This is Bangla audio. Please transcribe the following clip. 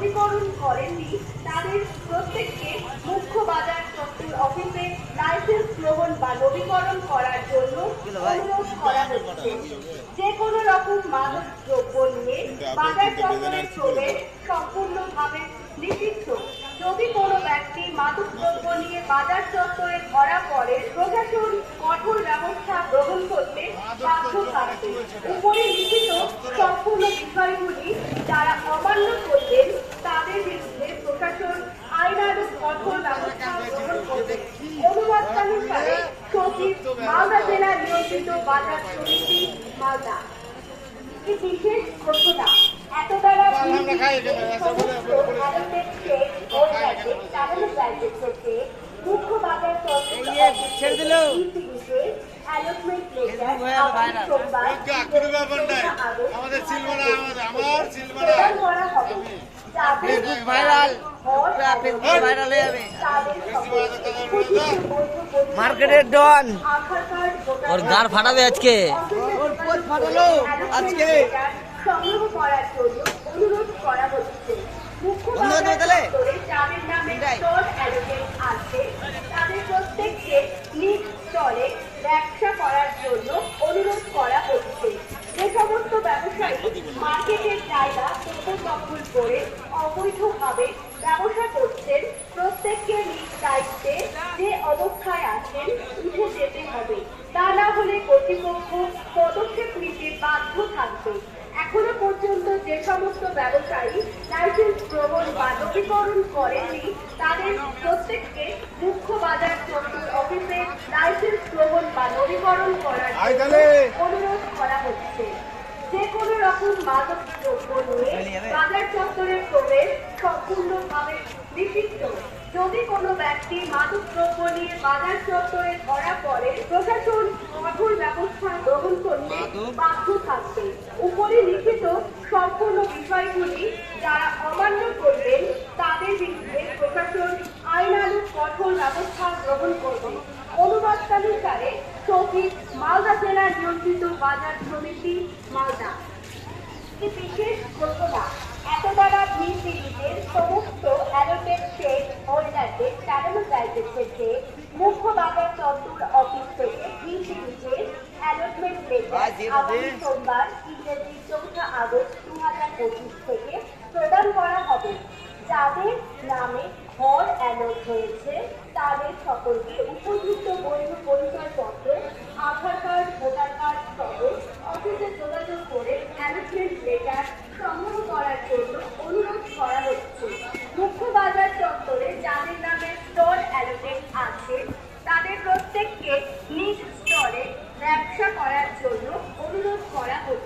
নবীকরণ করেননি, তাদের প্রত্যেককে মুখ্য বাজার চত্বর অফিসে লাইসেন্স গ্রহণ বা নবীকরণ করার জন্য অনুরোধ করা হচ্ছে। যে কোনো রকম মাদক দ্রব্য নিয়ে বাজার চত্বরে প্রবেশ সম্পূর্ণভাবে নিষিদ্ধ। যদি কোনো ব্যক্তি মাদক দ্রব্য নিয়ে বাজার চত্বরে ধরা পড়ে প্রশাসন কঠোর ব্যবস্থা গ্রহণ করতে বাধ্য থাকবে। উপরে লিখিত সম্পূর্ণ বিষয়গুলি যারা অমান্য করবেন তাদের বিরুদ্ধে প্রশাসন আইনানুগ কঠোর ব্যবস্থা গ্রহণ করবে। অনুবাদকানুসারে সচিব মালদা জেলা নিয়ন্ত্রিত বাজার সমিতি মালদা। বিশেষ ঘোষণা এত দ্বারা মুখ্য বাজার ছেড়ে দিল। কোনো ব্যাপার নাই আমাদের সিলমারা আমাদের আমার সিলমারা ফেসবুক ভাইরাল ফেসবুক ভাইরাল হয়ে যাবে মার্কেটের ডন ওর গার ফাটাবে আজকে ওর পোল ফাটালো আজকে। সংগ্রহ করার জন্য অনুরোধ করা হচ্ছে মুখ্য বন্ধ করে দেবে তাহলে? দপ্তরে যাদের নামে এটাই। স্টল অ্যালোকেট আছে তাদের প্রত্যেককে নিজ স্টলে ব্যবসা করার জন্য অনুরোধ করা হচ্ছে যে সমস্ত ব্যবসায়ী মার্কেটের জায়গা দখল করে অবৈধভাবে ব্যবসা করছেন প্রত্যেককে নিজ দায়িত্বে যে অবস্থায় আছেন উঠে যেতে হবে। তা না হলে কর্তৃপক্ষ পদক্ষেপ নিতে বাধ্য থাকবে। এখনও পর্যন্ত যে সমস্ত ব্যবসায়ী লাইসেন্স গ্রহণ বা নবীকরণ করেনি তাদের প্রত্যেককে মুখ্য বাজার চত্বর অফিসে লাইসেন্স গ্রহণ বা নবীকরণ করার অনুরোধ রকম মাদক দ্রব্য নিয়ে বাজার চত্বরে প্রবেশ সম্পূর্ণভাবে নিষিদ্ধ। যদি কোনো ব্যক্তি মাদক দ্রব্য নিয়ে বাজার চত্বরে ধরা পড়ে প্রশাসন কঠোর ব্যবস্থা গ্রহণ করতে বাধ্য থাকবে। উপরে লিখিত সম্পূর্ণ বিষয়গুলি যারা অমান্য করবেন তাদের বিরুদ্ধে প্রশাসন আইনানুগ কঠোর ব্যবস্থা গ্রহণ করবে। অনুবাদকানুসারে সচিব মালদা জেলা নিয়ন্ত্রিত বাজার সমিতি মালদা। একটি বিশেষ ঘোষণা এত দ্বারা ভি সমস্ত অ্যালোটেড শেড হোল্ডারদের চালানো লাইসেন্সের মুখ্য বাজার চত্বর অফিস থেকে ভি সিরিজের লেটার আগামী সোমবার ইংরেজি চৌঠা আগস্ট দু হাজার পঁচিশ থেকে প্রদান করা হবে। যাদের নামে ঘর অ্যালট হয়েছে তাদের সকলকে উপযুক্ত বৈধ পরিচয়পত্র আধার কার্ড ভোটার কার্ড সহ অফিসে যোগাযোগ করে অ্যালটমেন্ট লেটার সংগ্রহ করার জন্য অনুরোধ করা হচ্ছে মুখ্য বাজার চত্বরে যাদের নামে স্টল অ্যালোটেড আছে তাদের প্রত্যেককে নিজ স্টলে ব্যবসা করার জন্য অনুরোধ করা হচ্ছে